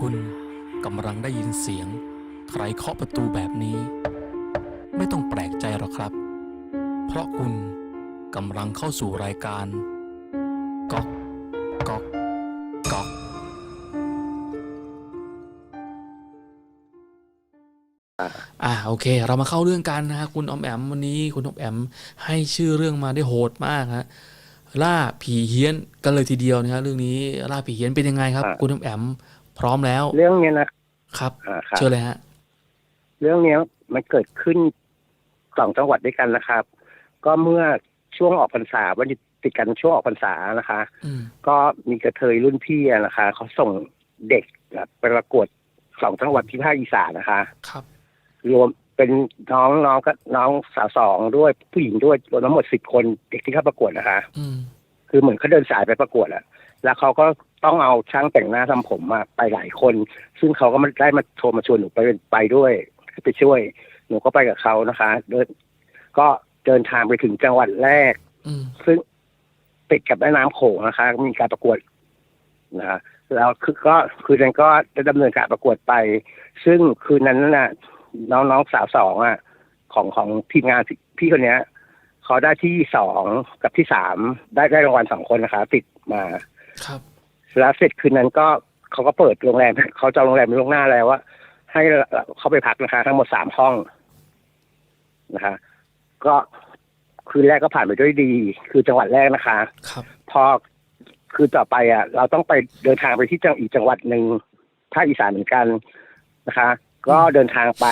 คุณกำลังได้ยินเสียง ใครเคาะประตูแบบนี้ ไม่ต้องแปลกใจหรอกครับ เพราะคุณกำลังเข้าสู่รายการก๊อกก๊อกก๊อกอ่าโอเค เรามาเข้าเรื่องกันนะฮะคุณออมแอมวันนี้คุณออมแอมให้ชื่อเรื่องมาได้โหดมากฮะล่าผีเฮี้ยนกันเลยทีเดียวนะฮะเรื่องนี้ล่าผีเฮี้ยนเป็นยังไงครับอ่าคุณออมแอม พร้อมแล้ว เรื่องเนี้ยนะครับอ่าครับ เชิญเลยฮะ เรื่องเนี้ยมันเกิดขึ้นสองจังหวัดด้วยกันนะครับ ก็เมื่อช่วงออกพรรษาวันหยุดติดกันช่วงออกพรรษานะคะ อืม ก็มีกระเทยรุ่นพี่อะนะคะเขาส่งเด็กไปประกวดสองจังหวัดที่ภาคอีสานนะคะ ครับ รวมเป็นน้องน้องก็น้องสาวสองด้วยผู้หญิงด้วยรวมทั้งหมดสิบคนเด็กที่เข้าประกวดนะคะ อืม คือเหมือนเขาเดินสายไปประกวดอะ แล้วเขาก็ต้องเอาช่างแต่งหน้าทำผมมาไปหลายคน ซึ่งเขาก็ไม่ได้มาโทรมาชวนหนูไปไปด้วยไปช่วย หนูก็ไปกับเขานะคะเดินก็เดินทางไปถึงจังหวัดแรกอืมซึ่งติดกับแม่น้ำโขงนะคะ มีการประกวดนะคะแล้วคือก็คืนนั้นก็ได้ดำเนินการประกวดไป ซึ่งคืนนั้นน่ะ น้องน้องสาวสองอะ ของของทีมงานพี่พี่คนเนี้ยเขาได้ที่สองกับที่สามได้ได้รางวัลสองคนนะคะ ติดมา ครับแล้วเสร็จคืนนั้นก็เขาก็เปิดโรงแรมเขาจองโรงแรมไว้ล่วงหน้าแล้วว่า ให้เขาไปพักนะคะ ทั้งหมดสามห้องนะคะ ก็คืนแรกก็ผ่านไปด้วยดี คือจังหวัดแรกนะคะครับพอคือต่อไปอะ เราต้องไปเดินทางไปที่จังอีกจังหวัดหนึ่งภาคอีสานเหมือนกันนะคะ ก็เดินทางไป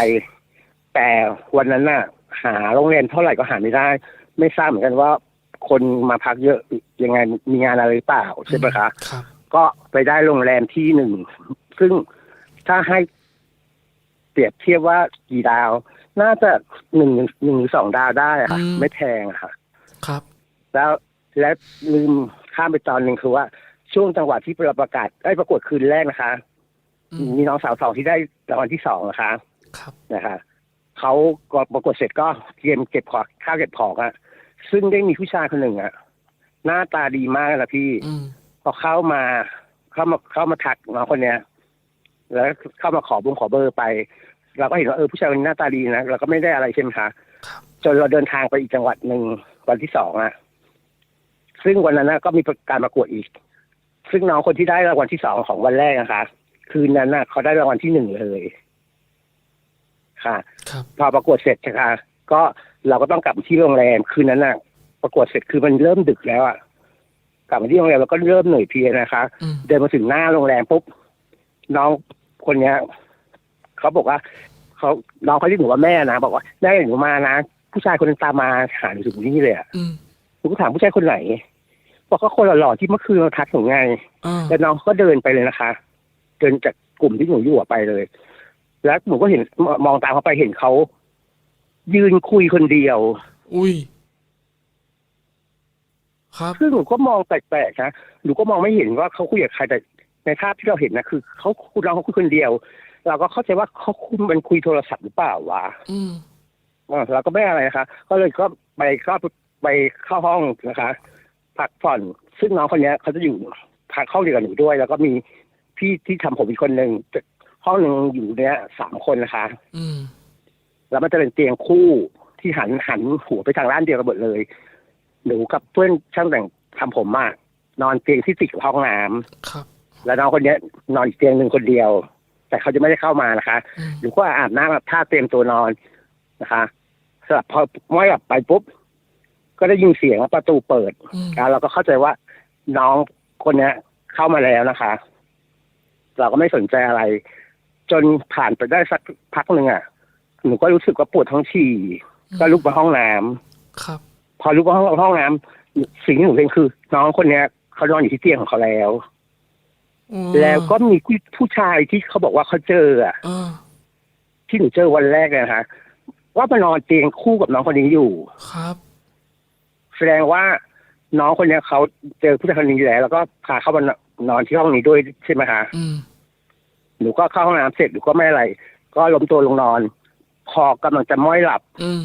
แต่วันนั้นน่ะ หาโรงแรมเท่าไหร่ก็หาไม่ได้ ไม่ทราบเหมือนกันว่า คนมาพักเยอะยังไงมีงานอะไรหรือเปล่าใช่ไหมคะครับ ก็ไปได้โรงแรมที่หนึ่ง ซึ่งถ้าให้เปรียบเทียบว่ากี่ดาว น่าจะหนึ่งหนึ่งหรือสองดาวได้อะค่ะอืมไม่แพงอะค่ะ ครับ แล้วและลืมข้ามไปตอนหนึ่งคือว่า ช่วงจังหวะที่เราประกาศได้ประกวดคืนแรกนะคะอืมมีน้องสาวสองที่ได้รางวัลที่สองนะคะ ครับนะคะเขาก็ประกวดเสร็จก็เตรียมเก็บของข้าวเก็บของอะ ซึ่งได้มีผู้ชายคนหนึ่งอะหน้าตาดีมากนะพี่อืมพอเข้ามา เข้ามาเข้ามาทักน้องคนเนี้ยแล้วเข้ามาขอบุ้งขอเบอร์ไป เราก็เห็นว่าเออผู้ชายคนนี้หน้าตาดีนะเราก็ไม่ได้อะไรใช่ไหมคะครับจนเราเดินทางไปอีกจังหวัดหนึ่งวันที่สองอะซึ่งวันนั้นนะก็มีการประกวดอีก ซึ่งน้องคนที่ได้รางวัลที่สองของวันแรกนะคะ คืนนั้นน่ะ เขาได้รางวัลที่หนึ่งเลย ค่ะครับพอประกวดเสร็จนะคะก็เราก็ต้องกลับมาที่โรงแรมคืนนั้นน่ะประกวดเสร็จคือมันเริ่มดึกแล้วอะกลับมาที่โรงแรมแล้วก็เริ่มเหนื่อยเพลียนะคะอืมเดินมาถึงหน้าโรงแรมปุ๊บน้องคนเนี้ยเขาบอกว่าเขาน้องเขาเรียกหนูว่าแม่นะบอกว่าแม่หนูมานะผู้ชายคนนึงตามมาหาหนูถึงที่นี่เลยอะอืมหนูก็ถามผู้ชายคนไหนบอกก็คนหล่อๆที่เมื่อคืนเราทักหนูไงอ่าแล้วน้องก็เดินไปเลยนะคะ เดินจากกลุ่มที่หนูอยู่อะไปเลย แล้วหนูก็เห็นมมองตามเขาไปเห็นเขา ยืนคุยคนเดียว อุ้ย ครับ ซึ่งหนูก็มองแปลกๆนะหนูก็มองไม่เห็นว่าเขาคุยกับใครแต่ในภาพที่เราเห็นนะคือเขาคุณน้องเขาคุยคนเดียว เราก็เข้าใจว่าเขาคุยมันคุยโทรศัพท์หรือเปล่าวะอืมอ่าเราก็ไม่อะไรนะคะ ก็เลยก็ไปเข้าไปเข้าห้องนะคะ พักผ่อน ซึ่งน้องคนเนี้ยเขาจะอยู่พักห้องเดียวกับหนูด้วย แล้วก็มีพี่ที่ทำผมอีกคนหนึ่งห้องหนึ่งอยู่เนี้ยสามคนนะคะ อืม แล้วมันจะเป็นเตียงคู่ที่หันหันหัวไปทางด้านเดียวกันหมดเลย หนูกับเพื่อนช่างแต่งทำผมมาก นอนเตียงที่ติดกับห้องน้ำครับ แล้วน้องคนเนี้ยนอนอีกเตียงหนึ่งคนเดียว แต่เขาจะไม่ได้เข้ามานะคะอืมหนูก็อาบน้ำอาบท่าเตรียมตัวนอนนะคะสลับพอม้อยกลับไปปุ๊บก็ได้ยินเสียงว่าประตูเปิดอืมแล้วเราก็เข้าใจว่าน้องคนเนี้ยเข้ามาแล้วนะคะ เราก็ไม่สนใจอะไร จนผ่านไปได้สักพักหนึ่งอะ หนูก็รู้สึกว่าปวดท้องฉี่ก็ลุกมาห้องน้ำครับ พอลุกมาห้องห้องน้ำสิ่งที่หนูเห็นคือ น้องคนเนี้ยเขานอนอยู่ที่เตียงของเขาแล้วอืมแล้วก็มีผู้ผู้ชายที่เขาบอกว่าเขาเจออะอ่าที่หนูเจอวันแรกเลยนะคะว่ามานอนเตียงคู่กับน้องคนนี้อยู่ครับ แสดงว่าน้องคนเนี้ยเขาเจอผู้ชายคนนี้อยู่แล้ว แล้วก็พาเข้ามานอนที่ห้องนี้ด้วยใช่ไหมคะอืมหนูก็เข้าห้องน้ำเสร็จหนูก็ไม่อะไร ก็ล้มตัวลงนอน พอกำลังจะม้อยหลับอืม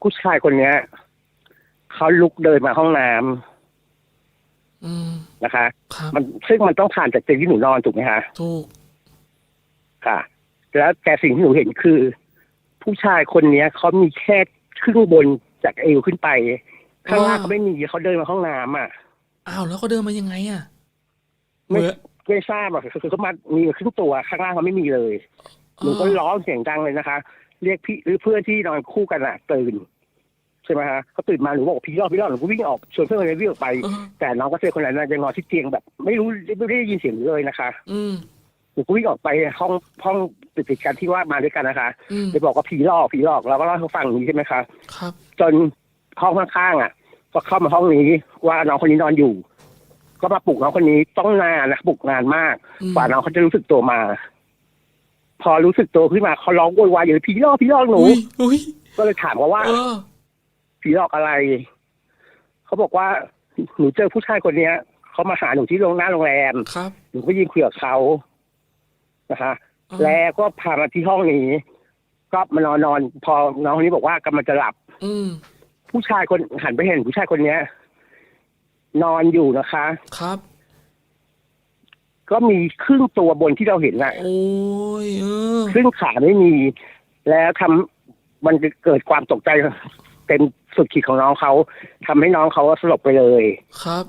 ผู้ชายคนเนี้ยเขาลุกเดินมาห้องน้อืมนะคะครับมันซึ่งมันต้องผ่านจากเตียงที่หนูนอนถูกไหมคะถูกค่ะ แล้วแต่สิ่งที่หนูเห็นคือ ผู้ชายคนเนี้ยเขามีแค่ครึ่งบนจากเอวขึ้นไป ข้างล่างอ๋อเขาไม่มีเขาเดินมาห้องน้ำอะอ้าวแล้วเขาเดินมายังไงอะไม่เหมือนไม่ทราบหรอกคือเขามามีครึ่งตัวข้างล่างเขาไม่มีเลย หนูก็ร้องเสียงดังเลยนะคะ เรียกพี่หรือเพื่อนที่นอนคู่กันอะตื่นใช่ไหมฮะเขาตื่นมาหนูบอกพี่รอดพี่รอดหนูก็วิ่งออกชวนเพื่อนคนนี้วิ่งออกไปเออแต่น้องก็เจอคนนั้นนะยังนอนที่เตียงแบบ ไม่รู้ไม่ได้ยินเสียงเลยนะคะอืมหนูก็วิ่งออกไปห้องห้องติดติดๆกันที่ว่ามาด้วยกันนะคะอืมไปบอกว่าผีหลอกผีหลอกเราก็เล่าให้เขาฟังอย่างนี้ใช่ไหมคะครับ จนห้องข้างๆอะก็เข้ามาห้องนี้ว่าน้องคนนี้นอนอยู่ ก็มาปลุกน้องคนนี้ต้องนานนะปลุกนานมากอืมกว่าน้องเขาจะรู้สึกตัวมา พอรู้สึกตัวขึ้นมาเขาร้องโวยวายอยู่ผีหลอกผีหลอกหนูอุ้ยอุ้ยก็เลยถามเขาว่าเออผีหลอกอะไร เขาบอกว่าหนูเจอผู้ชายคนเนี้ยเขามาหาหนูที่โรงหน้าโรงแรมครับหนูก็ยิงคุยกับเขานะคะเออแล้วก็พามาที่ห้องนี้ ก็มานอนนอน พอน้องคนนี้บอกว่ากำลังจะหลับ อืมผู้ชายคนหันไปเห็นผู้ชายคนเนี้ย นอนอยู่นะคะ ครับ ก็มีครึ่งตัวบนที่เราเห็นน่ะโอ้ยเออครึ่งขาไม่มี แล้วทำมันจะเกิดความตกใจเต็มสุดขีดของน้องเขาทำให้น้องเขาสลบไปเลย ครับ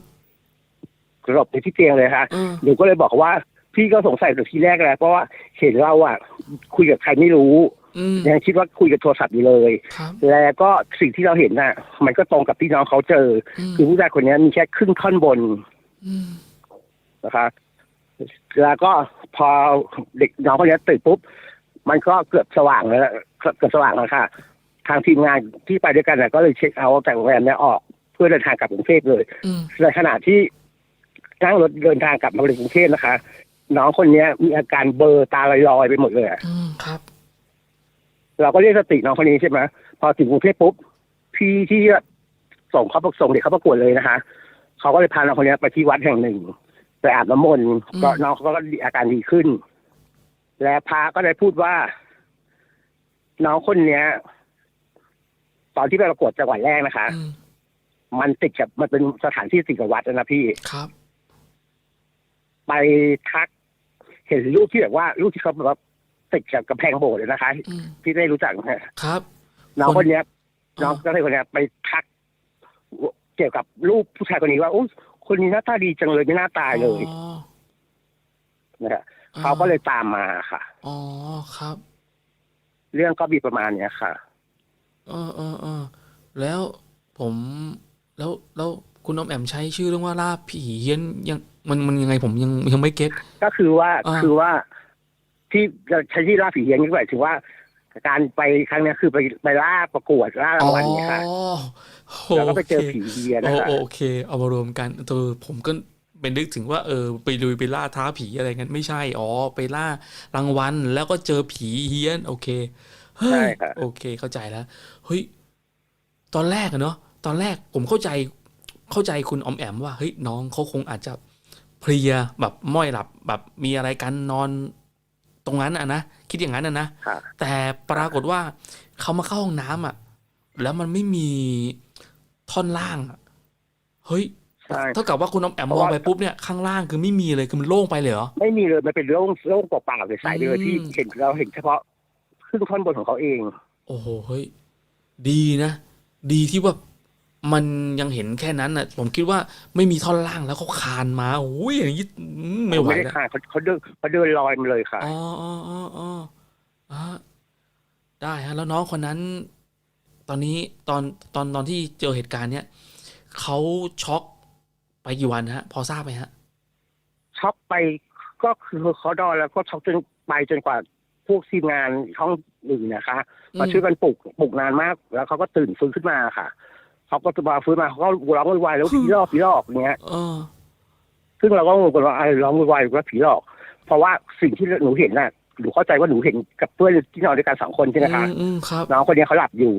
สลบในที่เตียงเลยค่ะเออหนูก็เลยบอกว่า พี่ก็สงสัยตั้งแต่ทีแรกแล้วเพราะว่าเห็นเราอะ คุยกับใครไม่รู้อืมยังคิดว่าคุยกับโทรศัพท์อยู่เลยครับแล้วก็สิ่งที่เราเห็นน่ะ มันก็ตรงกับที่น้องเขาเจออืมคือผู้ชายคนนี้มีแค่ครึ่งท่อนบนอืมนะคะ แล้วก็พอเด็กน้องคนนี้ตื่นปุ๊บมันก็เกือบสว่างแล้วเกือบสว่างแล้วค่ะ ทางทีมงานที่ไปด้วยกันน่ะก็เลยเช็คเอาท์จากโรงแรมเนี้ยออกเพื่อเดินทางกลับกรุงเทพเลยอืมในขณะที่นั่งรถเดินทางกลับมาในกรุงเทพนะคะ น้องคนนี้มีอาการเบลอร์ตาลอยๆไปหมดเลยอะอืมครับ เราก็เรียกสติน้องคนนี้ใช่ไหมพอถึงกรุงเทพปุ๊บพี่ที่ส่งเขาส่งเด็กเขาประกวดเลยนะคะเขาก็เลยพาน้องคนนี้ไปที่วัดแห่งหนึ่ง ไปอาบน้ำมนต์อืมก็น้องเขาก็อาการดีขึ้น และพระก็ได้พูดว่า น้องคนเนี้ย ตอนที่ไปประกวดจังหวัดแรกนะคะอืมมันติดกับมันเป็นสถานที่ติดกับวัดนะพี่ครับ ไปทัก เห็นรูปที่แบบว่ารูปที่เขาแบบว่าติดกับกำแพงโบสถ์เลยนะคะอืมที่ได้รู้จักนะครับ น้องคนเนี้ยอ่าน้องก็เลยคนเนี้ยไปทัก เกี่ยวกับรูปผู้ชายคนนี้ว่าโอ้ คนนี้หน้าตาดีจังเลยไม่น่าตายเลยอ๋อนะฮะเขาก็เลยตามมาค่ะ อ๋อครับ เรื่องก็มีประมาณเนี้ยค่ะ เออเออเออแล้วผมแล้วแล้วคุณออมแอมใช้ชื่อเรื่องว่าล่าผีเฮี้ยนยังมันมันยังไงผมยังยังไม่เก็ต ก็คือว่าอ่า คือว่าที่จะใช้ที่ล่าผีเฮียนนี่หมายถึงว่า การไปครั้งเนี้ยคือไปไปล่าประกวดล่ารางวัลเนี่ยค่ะอ๋อแล้วก็ไปเจอโคผีเฮียนโอนะคะโอเค เอามารวมกันเออผมก็เป็นนึกถึงว่าเออไปลุยไปล่าท้าผีอะไรงั้นไม่ใช่อ๋อไปล่ารางวัลแล้วก็เจอผีเฮี้ยน โอเคเฮ้ใช่ยค่ะโอเคเข้าใจแล้วเฮ้ยตอนแรกอะเนาะตอนแรกผมเข้าใจเข้าใจคุณออมแอมว่าเฮ้ยน้องเขาคงอาจจะเพลียแบบม้อยหลับแบบมีอะไรกันนอน ตรงนั้นอะนะคิดอย่างนั้นอะนะค่ะแต่ปรากฏว่าเขามาเข้าห้องน้ำอะ แล้วมันไม่มีท่อนล่างอะเฮ้ยใช่เท่ากับว่าคุณน้องแอมเพมราะองว่าไปปุ๊บเนี่ยข้างล่างคือไม่มีเลยคือมันโล่งไปเลยเหรอไม่มีเลยมันเป็นโล่งโล่งเปล่าๆเลยใสๆเลยอืมที่เห็นเราเห็นเฉพาะครึ่งท่อนบนของเขาเอง โอ้โหเฮ้ยดีนะ ดีที่ว่า มันยังเห็นแค่นั้นอะ ผมคิดว่าไม่มีท่อนล่างแล้วเขาคานมาโอ้ยอย่างนี้อืมไม่ไหวได้แล้วค่ะเขาเขาเดินเขาเดินลอยมาเลยค่ะ อ๋ออ๋ออ๋ออ๋ออะได้ฮะ แล้วน้องคนนั้น ตอนนี้ตอนตอนตอนที่เจอเหตุการณ์เนี้ยเขาช็อกไปกี่วันฮะ พอทราบไหมฮะ ช็อกไปก็คือเขาดอนแล้วก็ช็อกจนไปจนกว่าพวกทีมงานห้องอื่นนะคะ มาช่วยกันปลุกปลุกนานมาก แล้วเขาก็ตื่นฟื้นขึ้นมาค่ะ เขาก็จะมาฟื้นมาเขาก็ร้องวุ่นวายแล้วผีหลอกผีหลอกอย่างเงี้ย เออ ซึ่งเราก็งงกันว่าอะไรร้องวุ่นวายว่าผีหลอก เพราะว่าสิ่งที่หนูเห็นน่ะหนูเข้าใจว่าหนูเห็นกับเพื่อนที่นอนด้วยกันสองคนใช่ไหมคะอืมอืมครับน้องคนนี้เขาหลับอยู่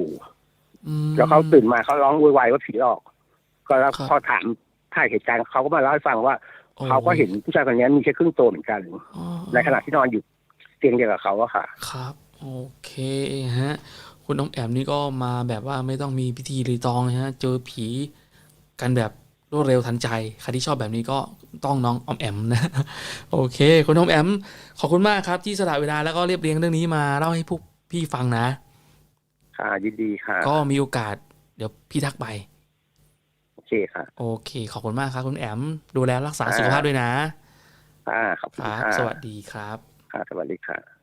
อืม แล้วเขาตื่นมาเขาร้องวุ่นวายว่าผีหลอก ก็แล้วครับ พอถามถ่ายเหตุการณ์เขาก็มาเล่าให้ฟังว่าโอ้เขาก็เห็นผู้ชายคนนี้มีแค่ครึ่งตัวเหมือนกัน อ๋อในขณะที่นอนอยู่เตียงเดียวกับเขาอะค่ะ ครับ โอเคฮะ คุณน้องแอมนี่ก็มาแบบว่าไม่ต้องมีพิธีรีตองนะฮะ เจอผีกันแบบรวดเร็วทันใจ ใครที่ชอบแบบนี้ก็ต้องน้องออมแอมนะ โอเค คุณออมแอม ขอบคุณมากครับ ที่สละเวลาแล้วก็เรียบเรียงเรื่องนี้มาเล่าให้พวกพี่ฟังนะ ค่ะยินดีค่ะ ก็มีโอกาส เดี๋ยวพี่ทักไป โอเคค่ะ โอเค ขอบคุณมากครับ คุณแอม ดูแลรักษาสุขภาพด้วยนะค่ะขอบคคุณรับค่ะสวัสดีครับ ค่ะ สวัสดีค่ะ